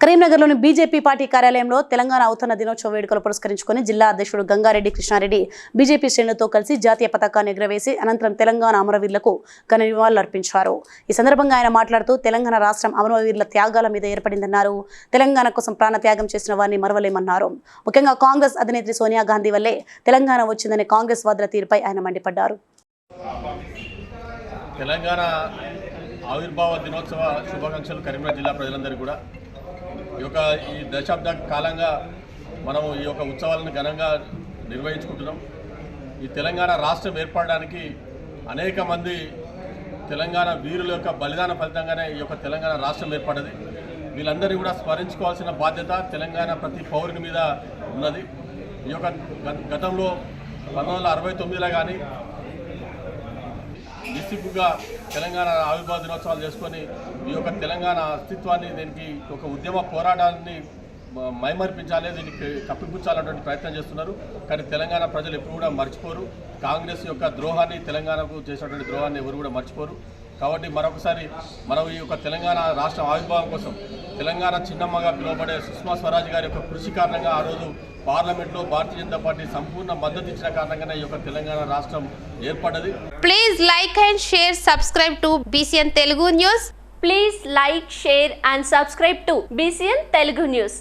కరీంనగర్లోని BJP party కార్యాలయంలో తెలంగాణ అవుతున్న దినోత్సవ వేడుకలు పురస్కరించుకొని జిల్లా అధ్యక్షుడు గంగారెడ్డి కృష్ణారెడ్డి బీజేపీ శ్రేణులతో కలిసి జాతీయ పతాకాన్ని ఎగురవేసి అనంతరం తెలంగాణ అమరవీరులకు ఘన నివాళులర్పించారు ఈ సందర్భంగా ఆయన మాట్లాడుతూ తెలంగాణ రాష్ట్రం అమరవీరుల త్యాగాల మీద ఏర్పడిందన్నారు. తెలంగాణ కోసం ప్రాణ త్యాగం చేసిన వారిని మరవలేమన్నారు. ముఖ్యంగా కాంగ్రెస్ అధినేత్రి సోనియా గాంధీ వల్లే తెలంగాణ వచ్చిందనే కాంగ్రెస్ వాదుల తీరుపై ఆయన మండిపడ్డారు. తెలంగాణ ఆవిర్భావ దినోత్సవ శుభాకాంక్షలు కరీంనగర్ జిల్లా ప్రజలందరికీ కూడా. ఈ యొక్క ఈ దశాబ్ద కాలంగా మనము ఈ యొక్క ఉత్సవాలను ఘనంగా నిర్వహించుకుంటున్నాం. ఈ తెలంగాణ రాష్ట్రం ఏర్పడడానికి అనేక మంది తెలంగాణ వీరుల యొక్క బలిదాన ఫలితంగానే ఈ యొక్క తెలంగాణ రాష్ట్రం ఏర్పడ్డది. వీళ్ళందరినీ కూడా స్మరించుకోవాల్సిన బాధ్యత తెలంగాణ ప్రతి పౌరుని మీద ఉన్నది. ఈ యొక్క గత- గతంలో పంతొమ్మిది వందల అరవై తొమ్మిదిలో కానీ డిస్టిక్గా తెలంగాణ ఆవిర్భావ దినోత్సవాలు చేసుకొని ఈ యొక్క తెలంగాణ అస్తిత్వాన్ని దీనికి ఒక ఉద్యమ పోరాటాన్ని మైమర్పించాలి దీనికి కప్పిపుచ్చాలన్నటువంటి ప్రయత్నం చేస్తున్నారు. కానీ తెలంగాణ ప్రజలు ఎప్పుడు కూడా మర్చిపోరు. కాంగ్రెస్ యొక్క ద్రోహాన్ని తెలంగాణకు చేసినటువంటి ద్రోహాన్ని ఎవరు కూడా మర్చిపోరు. కాబట్టి మరొకసారి మనం ఈ యొక్క తెలంగాణ రాష్ట్ర ఆవిర్భావం కోసం తెలంగాణ చిన్నమ్మగా పిలువబడే సుష్మా స్వరాజ్ గారి యొక్క కృషి కారణంగా ఆ రోజు పార్లమెంట్లో భారతీయ జనతా పార్టీ సంపూర్ణ మద్దతు ఇచ్చిన కారణంగానే ఈ యొక్క తెలంగాణ రాష్ట్రం ఏర్పడ్డది. Please like and share subscribe to BCN Telugu news please like share and subscribe to BCN Telugu news